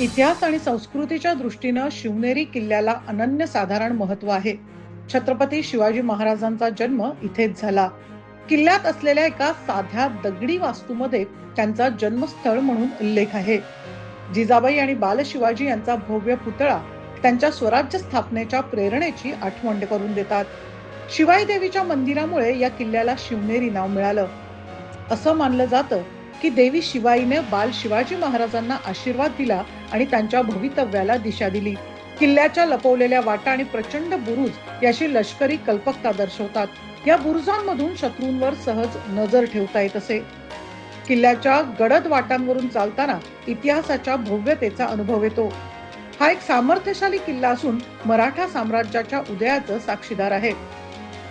इतिहास आणि संस्कृतीच्या दृष्टीनं शिवनेरी किल्ल्याला अनन्यसाधारण महत्त्व आहे. छत्रपती शिवाजी महाराजांचा जन्म इथेच झाला. किल्ल्यात असलेल्या एका साध्या दगडी वास्तूमध्ये त्यांचा जन्मस्थळ म्हणून उल्लेख आहे. जिजाबाई आणि बाल शिवाजी यांचा भव्य पुतळा त्यांच्या स्वराज्य स्थापनेच्या प्रेरणेची आठवण करून देतात. शिवाई देवीच्या मंदिरामुळे या किल्ल्याला शिवनेरी नाव मिळालं. असं मानलं जातं की देवी शिवाईने बाल शिवाजी महाराजांना आशीर्वाद दिला आणि त्यांच्या भवितव्याला दिशा दिली. किल्ल्याच्या लपवलेल्या वाटा आणि प्रचंड बुरुज याची लष्करी कल्पकता दर्शवतात. या बुरुजांमधून शत्रूंवर सहज नजर ठेवता येत असे. किल्ल्याच्या गडद वाटांवरून चालताना इतिहासाच्या भव्यतेचा अनुभव येतो. हा एक सामर्थ्यशाली किल्ला असून मराठा साम्राज्याच्या उदयाचं साक्षीदार आहे.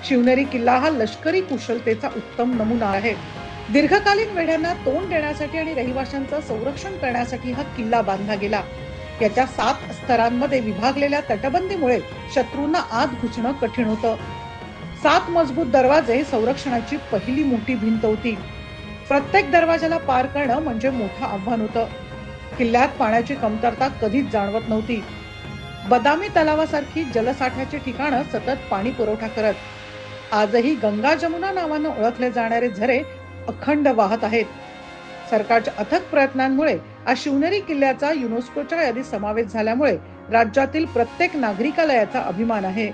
शिवनेरी किल्ला हा लष्करी कुशलतेचा उत्तम नमुना आहे. दीर्घकालीन वेढ्यांना तोंड देण्यासाठी आणि रहिवाशांचं संरक्षण करण्यासाठी हा किल्ला बांधला गेला. याच्या सात स्तरांमध्ये विभागलेल्या तटबंदीमुळे शत्रूंना आत घुसणं कठीण होतं. सात मजबूत दरवाजे संरक्षणाची पहिली मोठी भिंत होती. प्रत्येक दरवाजाला पार करणं म्हणजे मोठं आव्हान होतं. किल्ल्यात पाण्याची कमतरता कधीच जाणवत नव्हती. बदामी तलावासारखी जलसाठ्याची ठिकाणं सतत पाणी पुरवठा करत. आजही गंगा जमुना नावानं ओळखले जाणारे झरे अखंड वाहत आहेत. सरकारच्या अथक प्रयत्नांमुळे आज शिवनेरी किल्ल्याचा युनेस्कोच्या यादीत समावेश झाल्यामुळे राज्यातील प्रत्येक नागरिकाला याचा अभिमान आहे.